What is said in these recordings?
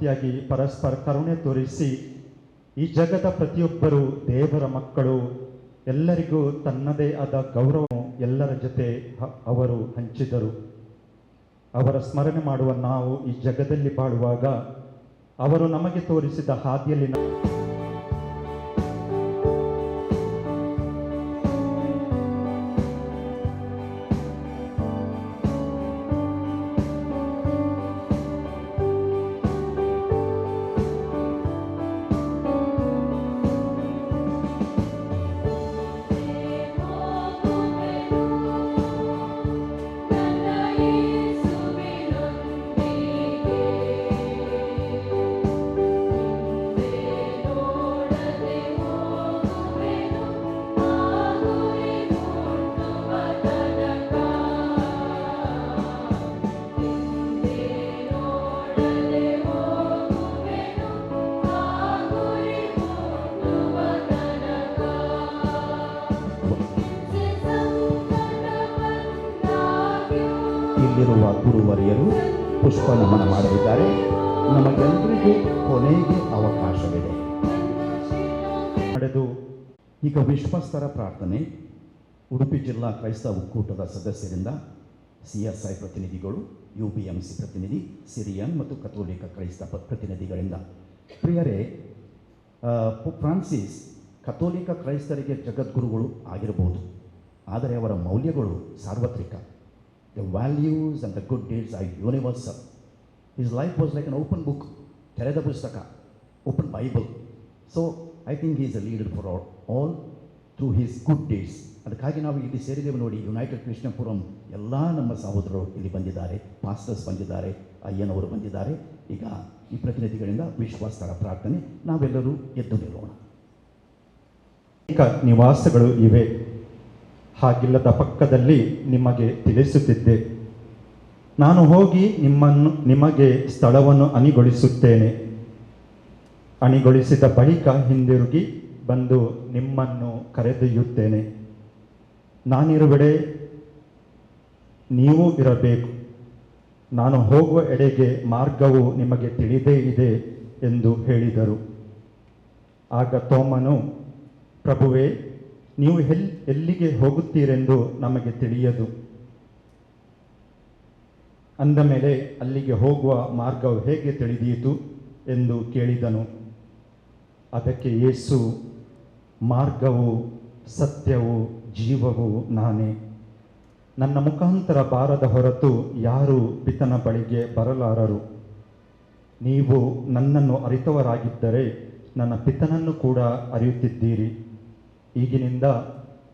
ರೀತಿಯಾಗಿ ಪರಸ್ಪರ ಕರುಣೆ ತೋರಿಸಿ ಈ ಜಗದ ಪ್ರತಿಯೊಬ್ಬರು ದೇವರ ಮಕ್ಕಳು, ಎಲ್ಲರಿಗೂ ತನ್ನದೇ ಆದ ಗೌರವ ಎಲ್ಲರ ಜೊತೆ ಅವರು ಹಂಚಿದರು. ಅವರ ಸ್ಮರಣೆ ಮಾಡುವ ನಾವು ಈ ಜಗದಲ್ಲಿ ಬಾಳುವಾಗ ಅವರು ನಮಗೆ ತೋರಿಸಿದ ಹಾದಿಯಲ್ಲಿ ಇಲ್ಲಿರುವ ಗುರುವರಿಯರು ಪುಷ್ಪ ನಮನ ಮಾಡಲಿದ್ದಾರೆ. ನಮಗೆಲ್ಲರಿಗೂ ಕೊನೆಗೆ ಅವಕಾಶವಿದೆ. ನಡೆದು ಈಗ ವಿಶ್ವಸ್ತರ ಪ್ರಾರ್ಥನೆ. ಉಡುಪಿ ಜಿಲ್ಲಾ ಕ್ರೈಸ್ತ ಒಕ್ಕೂಟದ ಸದಸ್ಯರಿಂದ ಸಿ ಎಸ್ ಐ ಪ್ರತಿನಿಧಿಗಳು, ಯು ಬಿ ಎಂ ಸಿ ಪ್ರತಿನಿಧಿ, ಸಿರಿಯನ್ ಮತ್ತು ಕಥೋಲಿಕ ಕ್ರೈಸ್ತ ಪ- ಪ್ರತಿನಿಧಿಗಳಿಂದ. ಪ್ರಿಯರೇ ಫ್ರಾನ್ಸಿಸ್ ಕಥೋಲಿಕ ಕ್ರೈಸ್ತರಿಗೆ ಜಗದ್ಗುರುಗಳು ಆಗಿರಬಹುದು ಆದರೆ ಅವರ ಮೌಲ್ಯಗಳು ಸಾರ್ವತ್ರಿಕ. The values and the good deeds are universal his life was like an open book ತೆರೆದ ಪುಸ್ತಕ open Bible so I think is a leader for all all through his good deeds ಅದಕ್ಕಾಗಿ ನಾವು ಇಲ್ಲಿ ಸೇರಿದ್ದೇವೆ ನೋಡಿ ಯುನೈಟೆಡ್ ಕೃಷ್ಣಪುರಂ ಎಲ್ಲ ನಮ್ಮ ಸಹೋದರರು ಇಲ್ಲಿ ಬಂದಿದ್ದಾರೆ ಪಾಸ್ಟರ್ಸ್ ಬಂದಿದ್ದಾರೆ, ಅಯ್ಯನವರು ಬಂದಿದ್ದಾರೆ. ಈಗ ಈ ಪ್ರತಿನಿಧಿಗಳಿಂದ ವಿಶ್ವಾಸರ ಪ್ರಾರ್ಥನೆ, ನಾವೆಲ್ಲರೂ ಎದ್ದು ನಿಲ್ಲೋಣ. ನಿವಾಸಗಳು ಇವೆ. ಹಾಗಿಲ್ಲದ ಪಕ್ಕದಲ್ಲಿ ನಿಮಗೆ ತಿಳಿಸುತ್ತಿದ್ದೆ. ನಾನು ಹೋಗಿ ನಿಮ್ಮನ್ನು, ನಿಮಗೆ ಸ್ಥಳವನ್ನು ಅಣಿಗೊಳಿಸುತ್ತೇನೆ ಅಣಿಗೊಳಿಸಿದ ಬಳಿಕ ಹಿಂದಿರುಗಿ ಬಂದು ನಿಮ್ಮನ್ನು ಕರೆದೊಯ್ಯುತ್ತೇನೆ. ನಾನಿರುವೆಡೆ ನೀವು ಇರಬೇಕು. ನಾನು ಹೋಗುವ ಎಡೆಗೆ ಮಾರ್ಗವು ನಿಮಗೆ ತಿಳಿದೇ ಇದೆ ಎಂದು ಹೇಳಿದರು. ಆಗ ತೋಮನು, ಪ್ರಭುವೇ ನೀವು ಎಲ್, ಎಲ್ಲಿಗೆ ಹೋಗುತ್ತೀರೆಂದು ನಮಗೆ ತಿಳಿಯದು. ಅಂದ ಮೇಲೆ ಅಲ್ಲಿಗೆ ಹೋಗುವ ಮಾರ್ಗವು ಹೇಗೆ ತಿಳಿದೀತು ಎಂದು ಕೇಳಿದನು. ಅದಕ್ಕೆ ಯೇಸು, ಮಾರ್ಗವು ಸತ್ಯವು ಜೀವವು ನಾನೇ. ನನ್ನ ಮುಖಾಂತರ ಬಾರದ ಹೊರತು ಯಾರೂ ಪಿತನ ಬಳಿಗೆ ಬರಲಾರರು. ನೀವು ನನ್ನನ್ನು ಅರಿತವರಾಗಿದ್ದರೆ ನನ್ನ ಪಿತನನ್ನು ಕೂಡ ಅರಿಯುತ್ತಿದ್ದೀರಿ. ಈಗಿನಿಂದ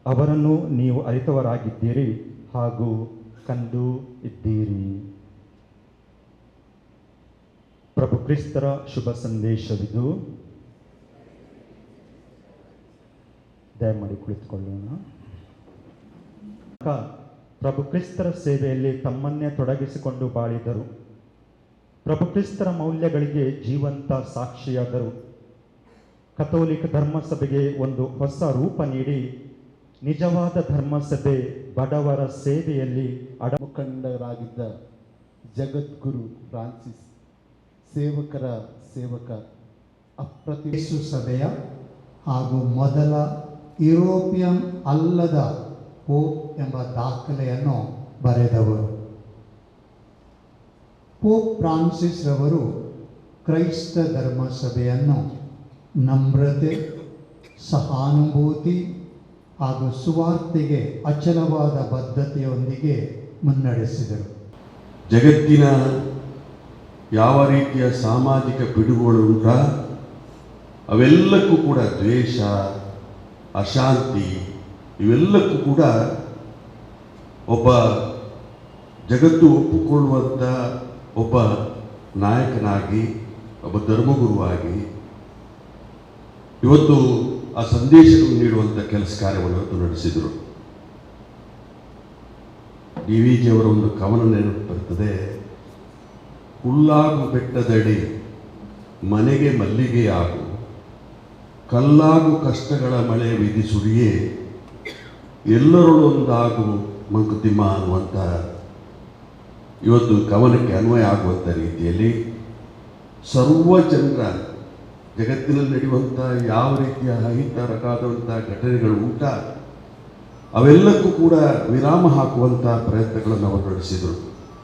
ಅವರನ್ನು ನೀವು ಅರಿತವರಾಗಿದ್ದೀರಿ ಹಾಗೂ ಕಂದು ಇದ್ದೀರಿ. ಪ್ರಭು ಕ್ರಿಸ್ತರ ಶುಭ ಸಂದೇಶವಿದು. ದಯಮಾಡಿ ಕುಳಿತುಕೊಳ್ಳೋಣ. ಪ್ರಭು ಕ್ರಿಸ್ತರ ಸೇವೆಯಲ್ಲಿ ತಮ್ಮನ್ನೇ ತೊಡಗಿಸಿಕೊಂಡು ಬಾಳಿದರು. ಪ್ರಭು ಕ್ರಿಸ್ತರ ಮೌಲ್ಯಗಳಿಗೆ ಜೀವಂತ ಸಾಕ್ಷಿಯಾದರು. ಕಥೋಲಿಕ ಧರ್ಮಸಭೆಗೆ ಒಂದು ಹೊಸ ರೂಪ ನೀಡಿ, ನಿಜವಾದ ಧರ್ಮಸಭೆ ಬಡವರ ಸೇವೆಯಲ್ಲಿ ಅಡ ಮುಖಂಡರಾಗಿದ್ದ ಜಗದ್ಗುರು ಫ್ರಾನ್ಸಿಸ್, ಸೇವಕರ ಸೇವಕ ಅಪ್ರತಿ ಯೇಸು ಸಭೆಯ ಹಾಗೂ ಮೊದಲ ಯುರೋಪಿಯನ್ ಅಲ್ಲದ ಪೋಪ್ ಎಂಬ ದಾಖಲೆಯನ್ನು ಬರೆದವರು. ಪೋಪ್ ಫ್ರಾನ್ಸಿಸ್ ರವರು ಕ್ರೈಸ್ತ ಧರ್ಮ ಸಭೆಯನ್ನು ನಮ್ರತೆ, ಸಹಾನುಭೂತಿ ಹಾಗೂ ಸುವಾರ್ತೆಗೆ ಅಚಲವಾದ ಬದ್ಧತೆಯೊಂದಿಗೆ ಮುನ್ನಡೆಸಿದರು. ಜಗತ್ತಿನ ಯಾವ ರೀತಿಯ ಸಾಮಾಜಿಕ ಪಿಡುಗುಗಳು ಉಂಟ, ಅವೆಲ್ಲಕ್ಕೂ ಕೂಡ ದ್ವೇಷ, ಅಶಾಂತಿ, ಇವೆಲ್ಲಕ್ಕೂ ಕೂಡ ಒಬ್ಬ ಜಗತ್ತು ಒಪ್ಪಿಕೊಳ್ಳುವಂಥ ಒಬ್ಬ ನಾಯಕನಾಗಿ, ಒಬ್ಬ ಧರ್ಮಗುರುವಾಗಿ ಇವತ್ತು ಆ ಸಂದೇಶವನ್ನು ನೀಡುವಂಥ ಕೆಲಸ ಕಾರ್ಯವನ್ನು ಇವತ್ತು ನಡೆಸಿದರು. ಡಿ ವಿ ಜಿಯವರ ಒಂದು ಕವನ ನೆನಪು ಬರ್ತದೆ? ಹುಲ್ಲಾಗು ಬೆಟ್ಟದಡಿ, ಮನೆಗೆ ಮಲ್ಲಿಗೆಯಾಗು ಕಲ್ಲಾಗು ಕಷ್ಟಗಳ ಮಳೆ ವಿಧಿಸುಡಿಯೇ ಎಲ್ಲರೊಳೊಂದಾಗು ಮಂಕುತಿಮ್ಮ ಅನ್ನುವಂಥ ಇವತ್ತು ಕವನಕ್ಕೆ ಅನ್ವಯ ಆಗುವಂಥ ರೀತಿಯಲ್ಲಿ ಸರ್ವ ಜನರ ಜಗತ್ತಿನಲ್ಲಿ ನಡೆಯುವಂಥ ಯಾವ ರೀತಿಯ ಅಹಿತರಕಾದಂಥ ಘಟನೆಗಳು ಉಂಟ ಅವೆಲ್ಲಕ್ಕೂ ಕೂಡ ವಿರಾಮ ಹಾಕುವಂಥ ಪ್ರಯತ್ನಗಳನ್ನು ಅವರು ನಡೆಸಿದರು.